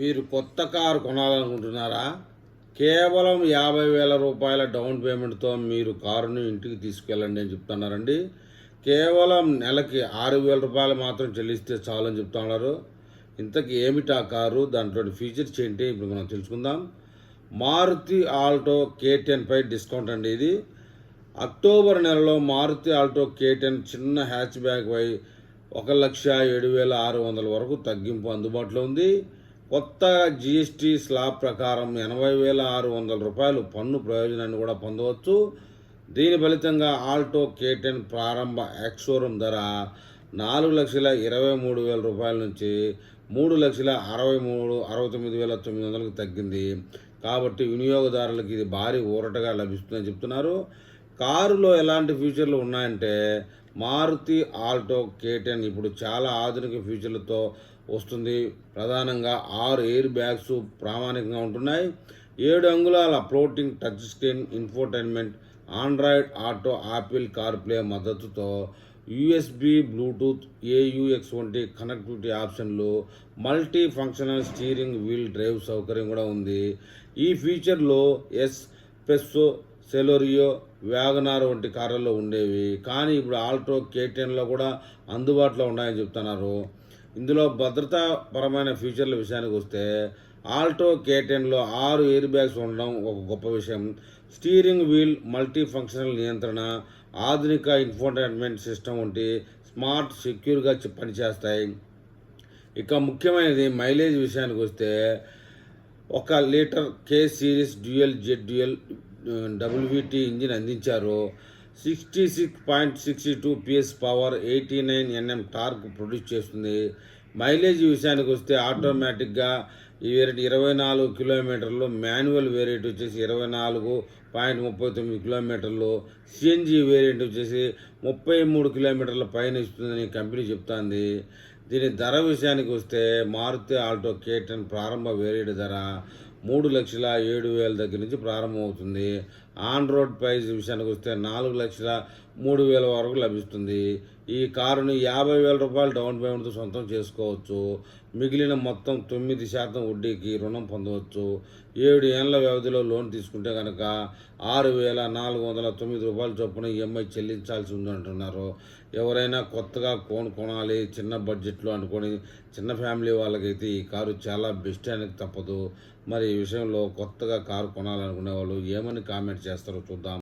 మీరు కొత్త కారు కొనాలనుకుంటున్నారా? కేవలం యాభై వేల రూపాయల డౌన్ పేమెంట్తో మీరు కారును ఇంటికి తీసుకెళ్ళండి అని చెప్తున్నారండి. కేవలం నెలకి ఆరు వేల రూపాయలు మాత్రం చెల్లిస్తే చాలని చెప్తున్నారు ఇంతకీ ఆ కారు? దాంట్లో ఫీచర్స్ ఏంటి? ఇప్పుడు మనం తెలుసుకుందాం. మారుతి ఆల్టో కే టెన్ పై డిస్కౌంట్ అండి ఇది. అక్టోబర్ నెలలో మారుతి ఆల్టో కే టెన్ చిన్న హ్యాచ్ బ్యాగ్ పై ఒక లక్ష ఏడు వేల ఆరు వందల వరకు తగ్గింపు అందుబాటులో ఉంది. కొత్త జిఎస్టీ స్లాబ్ ప్రకారం ఎనభై వేల ఆరు వందల రూపాయలు పన్ను ప్రయోజనాన్ని కూడా పొందవచ్చు. దీని ఫలితంగా ఆల్టో కేటెన్ ప్రారంభ ఎక్స్షోరూమ్ ధర నాలుగు లక్షల ఇరవై మూడు వేల రూపాయల నుంచి మూడు లక్షల అరవై మూడు అరవై తొమ్మిది వేల తొమ్మిది వందలకు తగ్గింది. కాబట్టి వినియోగదారులకు ఇది భారీ ఊరటగా లభిస్తుందని చెప్తున్నారు. కారులో ఎలాంటి ఫీచర్లు ఉన్నాయంటే మారుతి ఆల్టో కేటెన్ ఇప్పుడు చాలా ఆధునిక ఫ్యూచర్లతో వస్తుంది. ప్రధానంగా ఆరు ఎయిర్ బ్యాగ్స్ ప్రామాణికంగా ఉంటున్నాయి. ఏడు అంగుళాల floating touch screen infotainment Android auto Apple CarPlay మద్దతుతో యూఎస్బి బ్లూటూత్ ఏయుఎక్స్ వంటి కనెక్టివిటీ ఆప్షన్లు multi functional steering wheel drive సౌకర్యం కూడా ఉంది. ఈ ఫీచర్లో ఎస్ పెస్సో సెలోరియో వ్యాగనార్ వంటి కార్లలో ఉండేవి. కానీ ఇప్పుడు ఆల్టో కేటెన్లో కూడా అందుబాటులో ఉన్నాయని చెప్తున్నారు. ఇందులో భద్రతాపరమైన ఫీచర్ల విషయానికి వస్తే ఆల్టో కేటెన్లో ఆరు ఎయిర్ బ్యాగ్స్ ఉండడం ఒక గొప్ప విషయం. స్టీరింగ్ వీల్ మల్టీ ఫంక్షనల్ నియంత్రణ ఆధునిక ఇన్ఫోటైన్మెంట్ సిస్టమ్ వంటి స్మార్ట్ సెక్యూర్గా పనిచేస్తాయి. ఇక ముఖ్యమైనది మైలేజ్ విషయానికి వస్తే ఒక litre K series dual jet dual WVT engine అందించారు. Sixty six point sixty two PS power eighty nine NM torque produce చేస్తుంది. మైలేజ్ విషయానికి వస్తే ఆటోమేటిక్గా ఈ వేరియట్ ఇరవై నాలుగు కిలోమీటర్లు మాన్యువల్ వేరియంట్ వచ్చేసి ఇరవై నాలుగు పాయింట్ ముప్పై తొమ్మిది కిలోమీటర్లు సిఎన్జి వేరియంట్ వచ్చేసి ముప్పై మూడు కిలోమీటర్ల పైన ఇస్తుందని కంపెనీ చెప్తోంది. దీని ధర విషయానికి వస్తే మారుతి ఆల్టో కేటన్ ప్రారంభ వేరియట్ ధర మూడు లక్షల ఏడు వేల దగ్గర నుంచి ప్రారంభమవుతుంది. ఆన్ రోడ్ ప్రైస్ విషయానికి వస్తే నాలుగు లక్షల మూడు వేల వరకు లభిస్తుంది. ఈ కారుని యాభై వేల రూపాయలు డౌన్ పేమెంట్తో సొంతం చేసుకోవచ్చు. మిగిలిన మొత్తం తొమ్మిది శాతం వడ్డీకి రుణం పొందవచ్చు. ఏడు ఏళ్ళ వ్యవధిలో లోన్ తీసుకుంటే కనుక ఆరు వేల నాలుగు వందల తొమ్మిది రూపాయల చొప్పున ఈఎంఐ చెల్లించాల్సి ఉంది అంటున్నారు ఎవరైనా కొత్తగా ఫోన్ కొనాలి చిన్న బడ్జెట్లో అనుకొని చిన్న ఫ్యామిలీ వాళ్ళకైతే ఈ కారు చాలా బెస్ట్ అనేది తప్పదు. మరి ఈ విషయంలో కొత్తగా కారు కొనాలనుకునే వాళ్ళు ఏమని కామెంట్ చేస్తారో చూద్దాం.